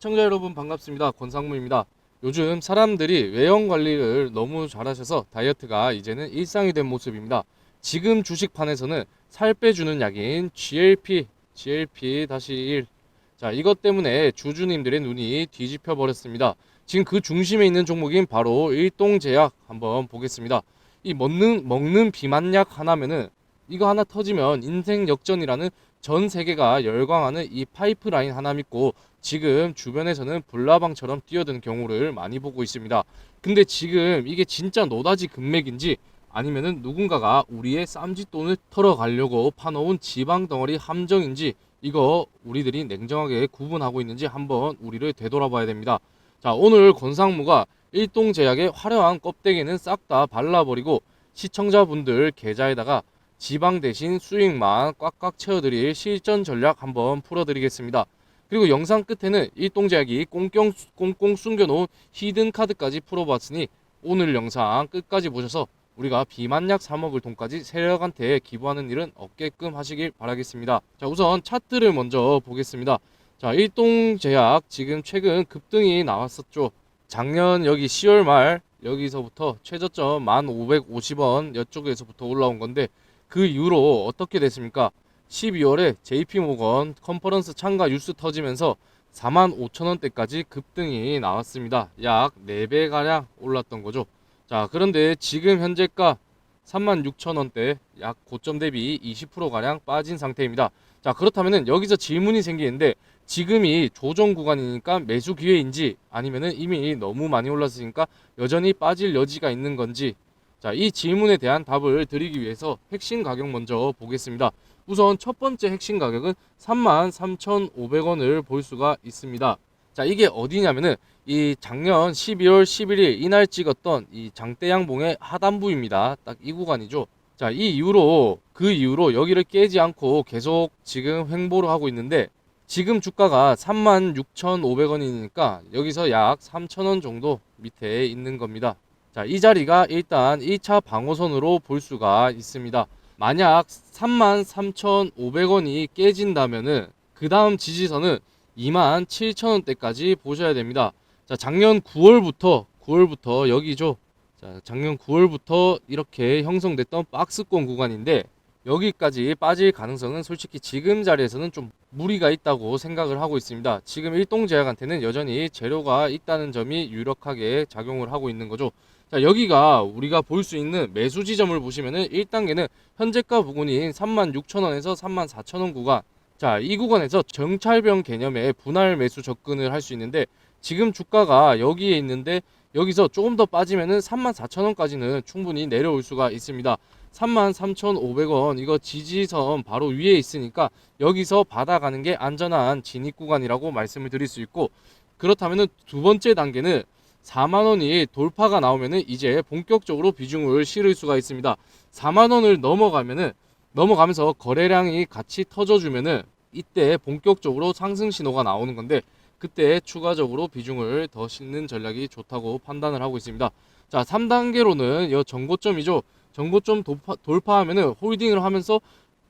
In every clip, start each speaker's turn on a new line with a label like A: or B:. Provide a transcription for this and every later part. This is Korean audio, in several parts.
A: 시청자 여러분 반갑습니다. 권상무입니다. 요즘 사람들이 외형 관리를 너무 잘하셔서 다이어트가 이제는 일상이 된 모습입니다. 지금 주식판에서는 살 빼주는 약인 GLP, GLP 다시 1. 자, 이것 때문에 주주님들의 눈이 뒤집혀 버렸습니다. 지금 그 중심에 있는 종목인 바로 일동제약 한번 보겠습니다. 이 먹는 먹는 비만약 하나면은 이거 하나 터지면 인생 역전이라는 전 세계가 열광하는 이 파이프라인 하나 믿고 지금 주변에서는 불나방처럼 뛰어드는 경우를 많이 보고 있습니다. 근데 지금 이게 진짜 노다지 금맥인지 아니면은 누군가가 우리의 쌈짓돈을 털어가려고 파놓은 지방 덩어리 함정인지 이거 우리들이 냉정하게 구분하고 있는지 한번 우리를 되돌아봐야 됩니다. 자, 오늘 권상무가 일동제약의 화려한 껍데기는 싹 다 발라버리고 시청자분들 계좌에다가 지방 대신 수익만 꽉꽉 채워드릴 실전 전략 한번 풀어드리겠습니다. 그리고 영상 끝에는 일동제약이 꽁꽁, 꽁꽁 숨겨놓은 히든 카드까지 풀어봤으니 오늘 영상 끝까지 보셔서 우리가 비만약 사 먹을 돈까지 세력한테 기부하는 일은 없게끔 하시길 바라겠습니다. 자, 우선 차트를 먼저 보겠습니다. 자, 일동제약 지금 최근 급등이 나왔었죠. 작년 여기 10월 말 여기서부터 최저점 1,550원 이쪽에서부터 올라온 건데 그 이후로 어떻게 됐습니까? 12월에 JP모건 컨퍼런스 참가 뉴스 터지면서 45,000원대까지 급등이 나왔습니다. 약 4배 가량 올랐던 거죠. 자, 그런데 지금 현재가 36,000원대 약 고점 대비 20% 가량 빠진 상태입니다. 자, 그렇다면은 여기서 질문이 생기는데 지금이 조정 구간이니까 매수 기회인지 아니면은 이미 너무 많이 올랐으니까 여전히 빠질 여지가 있는 건지 자, 이 질문에 대한 답을 드리기 위해서 핵심 가격 먼저 보겠습니다. 우선 첫 번째 핵심 가격은 33,500원을 볼 수가 있습니다. 자, 이게 어디냐면은 이 작년 12월 11일 이날 찍었던 이 장대양봉의 하단부입니다. 딱 이 구간이죠. 자, 이 이후로 그 이후로 여기를 깨지 않고 계속 지금 횡보를 하고 있는데 지금 주가가 36,500원이니까 여기서 약 3,000원 정도 밑에 있는 겁니다. 자, 이 자리가 일단 1차 방어선으로 볼 수가 있습니다. 만약 33,500원이 깨진다면은 그 다음 지지선은 27,000원대까지 보셔야 됩니다. 자, 작년 9월부터 9월부터 여기죠. 자, 작년 9월부터 이렇게 형성됐던 박스권 구간인데 여기까지 빠질 가능성은 솔직히 지금 자리에서는 좀 무리가 있다고 생각을 하고 있습니다. 지금 일동 제약한테는 여전히 재료가 있다는 점이 유력하게 작용을 하고 있는 거죠. 자, 여기가 우리가 볼 수 있는 매수 지점을 보시면은 1단계는 현재가 부근인 36,000원에서 34,000원 구간. 자, 이 구간에서 정찰병 개념의 분할 매수 접근을 할 수 있는데 지금 주가가 여기에 있는데 여기서 조금 더 빠지면은 34,000원까지는 충분히 내려올 수가 있습니다. 33,500원 이거 지지선 바로 위에 있으니까 여기서 받아가는 게 안전한 진입 구간이라고 말씀을 드릴 수 있고 그렇다면은 두 번째 단계는 4만 원이 돌파가 나오면은 이제 본격적으로 비중을 실을 수가 있습니다. 4만 원을 넘어가면은 넘어가면서 거래량이 같이 터져주면은 이때 본격적으로 상승 신호가 나오는 건데 그때 추가적으로 비중을 더 싣는 전략이 좋다고 판단을 하고 있습니다. 자, 3단계로는 이 정고점이죠. 정고점 돌파, 돌파하면은 홀딩을 하면서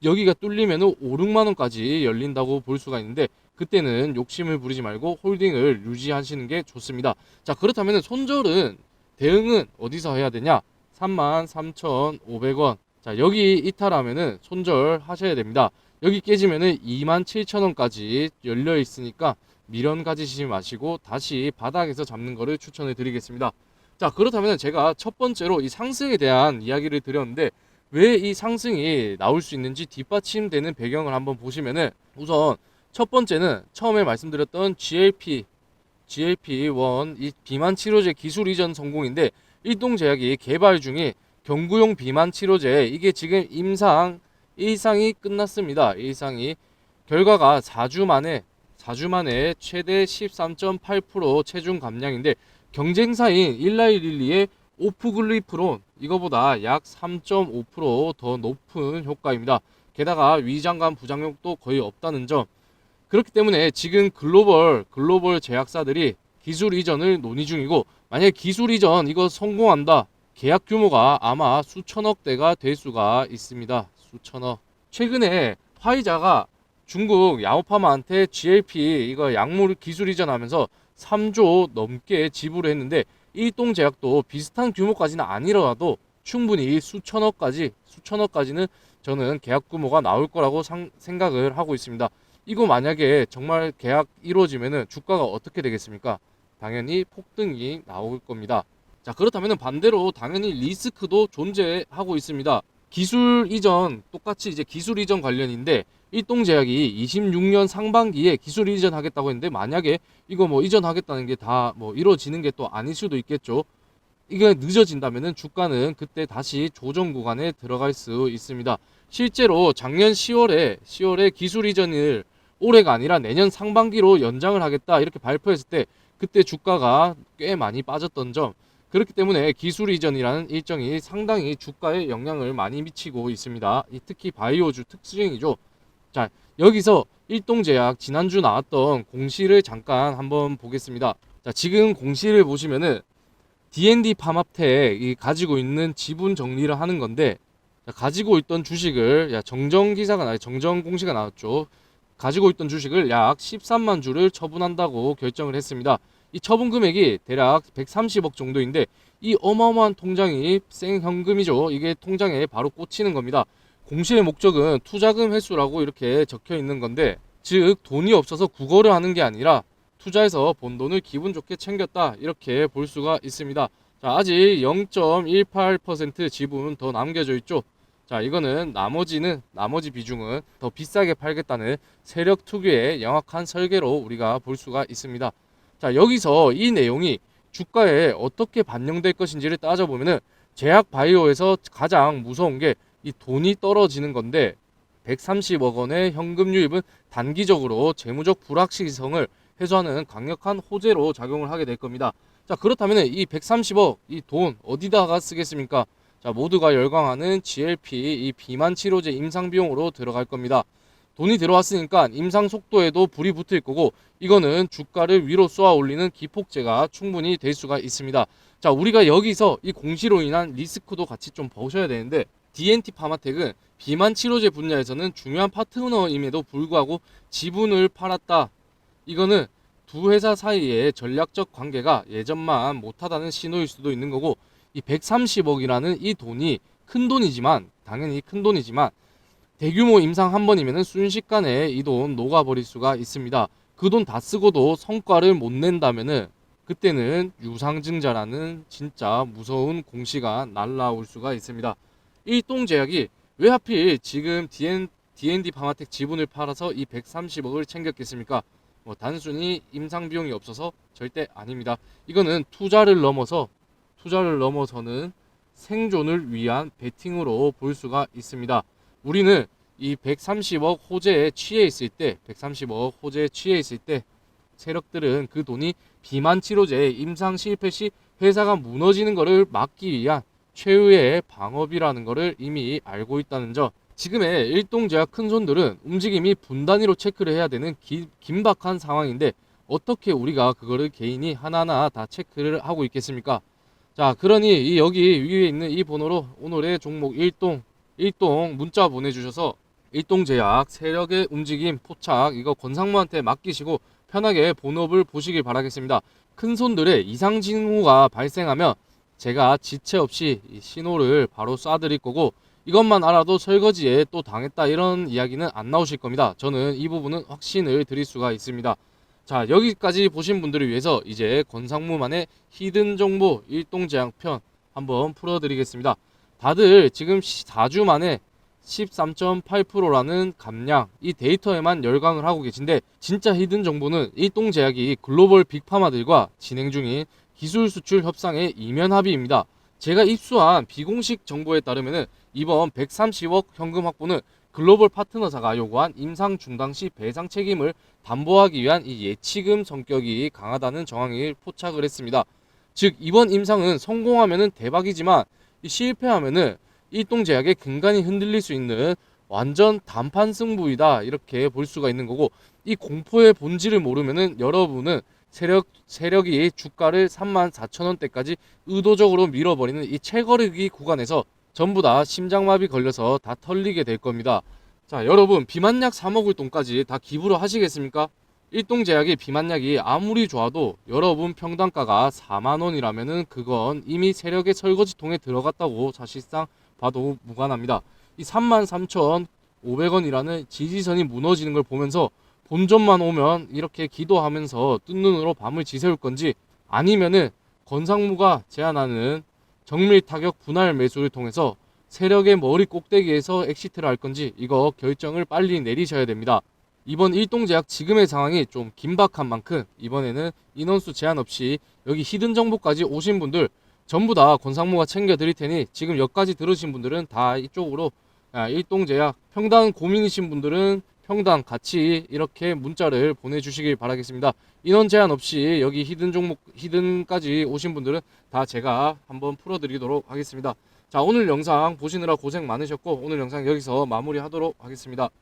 A: 여기가 뚫리면은 5, 6만 원까지 열린다고 볼 수가 있는데 그때는 욕심을 부리지 말고 홀딩을 유지하시는 게 좋습니다. 자, 그렇다면 손절은 대응은 어디서 해야 되냐? 33,500원. 자, 여기 이탈하면은 손절 하셔야 됩니다. 여기 깨지면은 27,000원까지 열려 있으니까 미련 가지시지 마시고 다시 바닥에서 잡는 거를 추천해 드리겠습니다. 자, 그렇다면 제가 첫 번째로 이 상승에 대한 이야기를 드렸는데 왜 이 상승이 나올 수 있는지 뒷받침되는 배경을 한번 보시면은 우선 첫 번째는 처음에 말씀드렸던 GLP, GLP-1 이 비만 치료제 기술 이전 성공인데 일동제약이 개발 중에 경구용 비만 치료제 이게 지금 임상 1상이 끝났습니다. 1상이 결과가 4주 만에 4주 만에 최대 13.8% 체중 감량인데 경쟁사인 일라이 릴리의 오프글리프론 이거보다 약 3.5%더 높은 효과입니다. 게다가 위장관 부작용도 거의 없다는 점. 그렇기 때문에 지금 글로벌 글로벌 제약사들이 기술 이전을 논의 중이고 만약 기술 이전 이거 성공한다. 계약 규모가 아마 수천억 대가 될 수가 있습니다. 수천억. 최근에 화이자가 중국 야오파마한테 GLP 이거 약물 기술 이전하면서 3조 넘게 지불을 했는데 일동 제약도 비슷한 규모까지는 아니더라도 충분히 수천억까지 수천억까지는 저는 계약 규모가 나올 거라고 상- 생각을 하고 있습니다. 이거 만약에 정말 계약 이루어지면은 주가가 어떻게 되겠습니까? 당연히 폭등이 나올 겁니다. 자, 그렇다면 반대로 당연히 리스크도 존재하고 있습니다. 기술 이전 똑같이 이제 기술 이전 관련인데 일동제약이 26년 상반기에 기술 이전하겠다고 했는데 만약에 이거 뭐 이전하겠다는 게 다 뭐 이루어지는 게 또 아닐 수도 있겠죠. 이게 늦어진다면은 주가는 그때 다시 조정 구간에 들어갈 수 있습니다. 실제로 작년 10월에 10월에 기술 이전을 올해가 아니라 내년 상반기로 연장을 하겠다 이렇게 발표했을 때 그때 주가가 꽤 많이 빠졌던 점 그렇기 때문에 기술 이전이라는 일정이 상당히 주가에 영향을 많이 미치고 있습니다. 이 특히 바이오주 특징이죠. 자 여기서 일동제약 지난주 나왔던 공시를 잠깐 한번 보겠습니다. 자 지금 공시를 보시면은 D&D 파마텍 이 가지고 있는 지분 정리를 하는 건데 자, 가지고 있던 주식을 야, 정정 기사가 나 정정 공시가 나왔죠. 가지고 있던 주식을 약 13만 주를 처분한다고 결정을 했습니다. 이 처분 금액이 대략 130억 정도인데 이 어마어마한 통장이 생현금이죠. 이게 통장에 바로 꽂히는 겁니다. 공시의 목적은 투자금 회수라고 이렇게 적혀 있는 건데 즉 돈이 없어서 구걸을 하는 게 아니라 투자해서 본 돈을 기분 좋게 챙겼다 이렇게 볼 수가 있습니다. 자 아직 0.18% 지분 더 남겨져 있죠. 자 이거는 나머지는 나머지 비중은 더 비싸게 팔겠다는 세력 투기의 영악한 설계로 우리가 볼 수가 있습니다. 자 여기서 이 내용이 주가에 어떻게 반영될 것인지를 따져보면은 제약 바이오에서 가장 무서운 게 이 돈이 떨어지는 건데 130억 원의 현금 유입은 단기적으로 재무적 불확실성을 해소하는 강력한 호재로 작용을 하게 될 겁니다. 자 그렇다면 이 130억 이 돈 어디다가 쓰겠습니까? 자 모두가 열광하는 GLP 이 비만 치료제 임상 비용으로 들어갈 겁니다. 돈이 들어왔으니까 임상 속도에도 불이 붙을 거고 이거는 주가를 위로 쏘아 올리는 기폭제가 충분히 될 수가 있습니다. 자 우리가 여기서 이 공시로 인한 리스크도 같이 좀 보셔야 되는데 DNT 파마텍은 비만 치료제 분야에서는 중요한 파트너임에도 불구하고 지분을 팔았다. 이거는 두 회사 사이의 전략적 관계가 예전만 못하다는 신호일 수도 있는 거고 이 130억이라는 이 돈이 큰 돈이지만 당연히 큰 돈이지만 대규모 임상 한 번이면은 순식간에 이 돈 녹아버릴 수가 있습니다. 그 돈 다 쓰고도 성과를 못 낸다면은 그때는 유상증자라는 진짜 무서운 공시가 날라올 수가 있습니다. 일동제약이 왜 하필 지금 DN, D&D 파마텍 지분을 팔아서 이 130억을 챙겼겠습니까? 뭐 단순히 임상 비용이 없어서 절대 아닙니다. 이거는 투자를 넘어서 투자를 넘어서는 생존을 위한 베팅으로 볼 수가 있습니다. 우리는 이 130억 호재에 취해 있을 때, 130억 호재에 취해 있을 때 세력들은 그 돈이 비만 치료제 임상 실패 시 회사가 무너지는 것을 막기 위한 최후의 방업이라는 것을 이미 알고 있다는 점. 지금의 일동제약 큰 손들은 움직임이 분 단위로 체크를 해야 되는 기, 긴박한 상황인데 어떻게 우리가 그거를 개인이 하나하나 다 체크를 하고 있겠습니까? 자, 그러니 이 여기 위에 있는 이 번호로 오늘의 종목 일동 일동 문자 보내주셔서 일동 제약 세력의 움직임 포착 이거 권상무한테 맡기시고 편하게 본업을 보시길 바라겠습니다. 큰 손들의 이상 징후가 발생하면 제가 지체 없이 이 신호를 바로 쏴드릴 거고 이것만 알아도 설거지에 또 당했다 이런 이야기는 안 나오실 겁니다. 저는 이 부분은 확신을 드릴 수가 있습니다. 자 여기까지 보신 분들을 위해서 이제 권상무만의 히든 정보 일동 제약편 한번 풀어드리겠습니다. 다들 지금 4주 만에 13.8%라는 감량 이 데이터에만 열광을 하고 계신데 진짜 히든 정보는 일동제약이 글로벌 빅파마들과 진행 중인 기술 수출 협상의 이면 합의입니다. 제가 입수한 비공식 정보에 따르면 이번 130억 현금 확보는 글로벌 파트너사가 요구한 임상 중단 시 배상 책임을 담보하기 위한 이 예치금 성격이 강하다는 정황을 포착을 했습니다. 즉 이번 임상은 성공하면은 대박이지만 이 실패하면은 일동제약의 근간이 흔들릴 수 있는 완전 단판 승부이다 이렇게 볼 수가 있는 거고 이 공포의 본질을 모르면은 여러분은 세력 세력이 주가를 3만 4천 원대까지 의도적으로 밀어버리는 이 채거르기 구간에서 전부 다 심장마비 걸려서 다 털리게 될 겁니다. 자, 여러분 비만약 사 먹을 돈까지 다 기부를 하시겠습니까? 일동제약의 비만약이 아무리 좋아도 여러분 평단가가 4만 원이라면은 그건 이미 세력의 설거지통에 들어갔다고 사실상 봐도 무관합니다. 이 3만 3,500원이라는 지지선이 무너지는 걸 보면서 본전만 오면 이렇게 기도하면서 뜬 눈으로 밤을 지새울 건지 아니면은 건상무가 제안하는 정밀 타격 분할 매수를 통해서 세력의 머리 꼭대기에서 엑시트를 할 건지 이거 결정을 빨리 내리셔야 됩니다. 이번 일동제약 지금의 상황이 좀 긴박한 만큼 이번에는 인원수 제한 없이 여기 히든 정보까지 오신 분들 전부 다 권상무가 챙겨 드릴 테니 지금 여기까지 들으신 분들은 다 이쪽으로 아, 일동제약 평단 고민이신 분들은 평단 같이 이렇게 문자를 보내주시길 바라겠습니다. 인원 제한 없이 여기 히든 종목 히든까지 오신 분들은 다 제가 한번 풀어드리도록 하겠습니다. 자 오늘 영상 보시느라 고생 많으셨고 오늘 영상 여기서 마무리하도록 하겠습니다.